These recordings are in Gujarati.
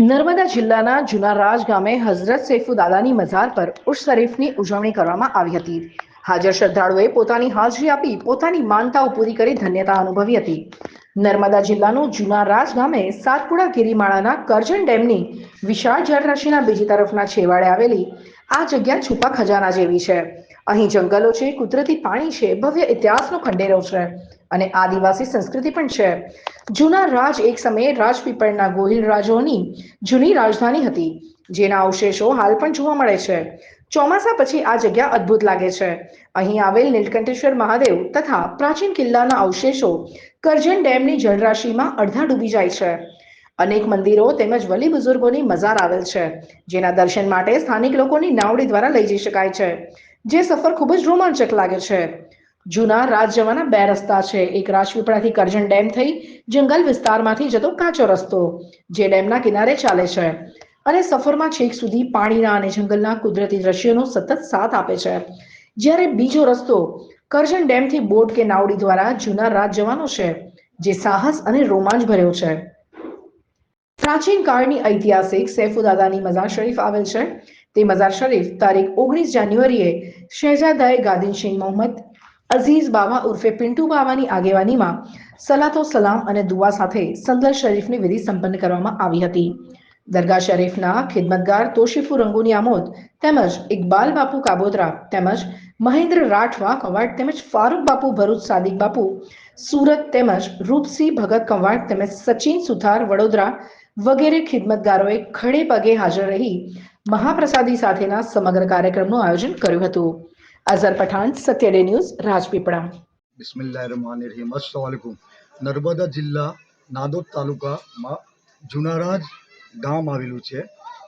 નર્મદા જિલ્લાના જુનારાજ ગામે હઝરત સૈફુદાદાની મઝાર પર ઉર્સ શરીફની ઉજવણી કરવામાં આવી હતી. હાજર શ્રદ્ધાળુઓએ પોતાની હાજરી આપી પોતાની માનતાઓ પૂરી કરી ધન્યતા અનુભવી હતી. નર્મદા જિલ્લાનું જુના રાજ ગામે સાતપુડા ગિરિમાળાના કરજણ ડેમની વિશાળ જળરાશિના બીજી તરફના છેવાડે આવેલી આ જગ્યા છુપા ખજાના જેવી છે. અહીં જંગલો છે, કુદરતી પાણી છે, ભવ્ય ઇતિહાસનો ખંડેરો છે અને આદિવાસી સંસ્કૃતિ પણ છે. જૂના રાજ એક સમયે રાજપીપળના ગોહિલ રાજાઓની જૂની રાજધાની હતી, જેના અવશેષો હાલ પણ જોવા મળે છે. ચોમાસા પછી આ જગ્યા અદ્ભુત લાગે છે. અહીં આવેલ નીલકંઠેશ્વર મહાદેવ તથા પ્રાચીન કિલ્લાના અવશેષો કરજણ ડેમની જળરાશિમાં અડધા ડૂબી જાય છે. અનેક મંદિરો તેમજ વલી બુઝુર્ગોની મજાર આવેલ છે, જેના દર્શન માટે સ્થાનિક લોકોની નાવડી દ્વારા લઈ જઈ શકાય છે. જે સફર ખૂબ જ રોમાંચક લાગે છે. જૂના રાજ જવાના બે રસ્તા છે. એક રાજપીપળાથી કરજણ ડેમ થઈ જંગલ વિસ્તારમાંથી જતો કાચો રસ્તો, જે ડેમના કિનારે ચાલે છે અને સફરમાં છેક સુધી પાણીના અને જંગલના કુદરતી દ્રશ્યોનો સતત સાથ આપે છે. જ્યારે બીજો રસ્તો કરજણ ડેમથી બોટ કે નાવડી દ્વારા જૂના રાજ જવાનો છે, જે સાહસ અને રોમાંચ ભર્યો છે. પ્રાચીન કાળની ઐતિહાસિક સૈફુદાદાની મઝાર શરીફ આવેલ છે. તે શરીફ તારીખ ઓગણીસ જાન્યુઆરીએ શહેજાદાએ ગાદીનશીન મોહમ્મદ અઝીઝ બાવા ઉર્ફે પિન્ટુ બાવાની આગેવાનીમાં સલાતો સલામ અને દુઆ સાથે સંદલ શરીફની વિધિ સંપન્ન કરવામાં આવી હતી. દરગાહ શરીફના ખિદમતગાર તોશીફુ રંગુની આમોદ તેમજ ઇકબાલ બાપુ કાબોદરા તેમજ મહેન્દ્ર રાઠવા કવાડ તેમજ ફારૂક બાપુ, ભરૂચ સાદિક બાપુ, સુરત તેમજ રૂપસિંહ ભગત કવાડ તેમજ સચિન સુથાર વડોદરા વગેરે ખિદમતગારોએ ખડે પગે હાજર રહી મહાપ્રસાદી સાથેના સમગ્ર કાર્યક્રમનું આયોજન કર્યું હતું. Azhar Pathan Satya day news, Rajpipla. બિસ્મિલ્લાહિર્રહમાનિર્રહીમ. અસ્સલામુઅલૈકુમ. નર્મદા જિલ્લા નાદોદ તાલુકામાં જુનારાજ ગામ આવેલું છે.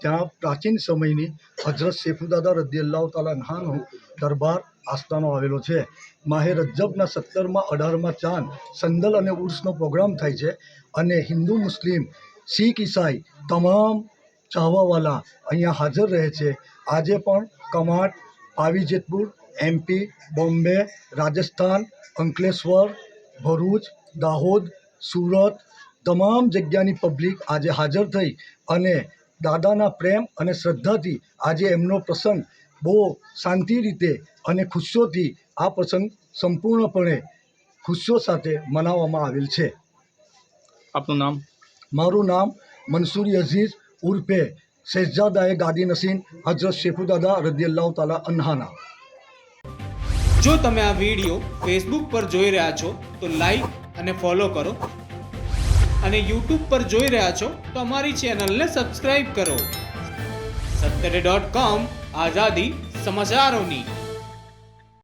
ત્યાં પ્રાચીન સમયની હજરત શેફુદાદા રદિયલ્લાહ તાલા નહાનો દરબાર આસ્થાનો આવેલો છે. માહે રજબના સત્તરમાં અઢારમાં ચાંદ સંદલ અને ઉર્સનો પ્રોગ્રામ થાય છે અને હિન્દુ મુસ્લિમ, શીખ, ઈસાઈ તમામ ચાહવાવાલા અહીંયા હાજર રહે છે. આજે પણ કમાટ પાવી જેતપુર એમપી બોમ્બે રાજસ્થાન અંકલેશ્વર ભરૂચ દાહોદ સુરત તમામ જગ્યાની પબ્લિક આજે હાજર થઈ અને દાદાના પ્રેમ અને શ્રદ્ધાથી આજે એમનો પ્રસંગ બહુ શાંતિ રીતે અને ખુશીઓથી આ પ્રસંગ સંપૂર્ણપણે ખુશીઓ સાથે મનાવવામાં આવેલ છે. આપનું નામ? મારું નામ મનસુરી અઝીઝ ઉર્ફે શહેજાદાએ ગાદી નસીન હજરત શેખુદાદા રદિયલ્લાહ તાલા અન્હાના. જો તમે આ વીડિયો ફેસબુક પર જોઈ રહ્યા છો, તો લાઈક અને ફોલો કરો. અને યુટ્યુબ પર જોઈ રહ્યા છો, તો અમારી ચેનલને સબસ્ક્રાઈબ કરો. સત્તરે ડોટ કોમ આઝાદી સમાચારોની.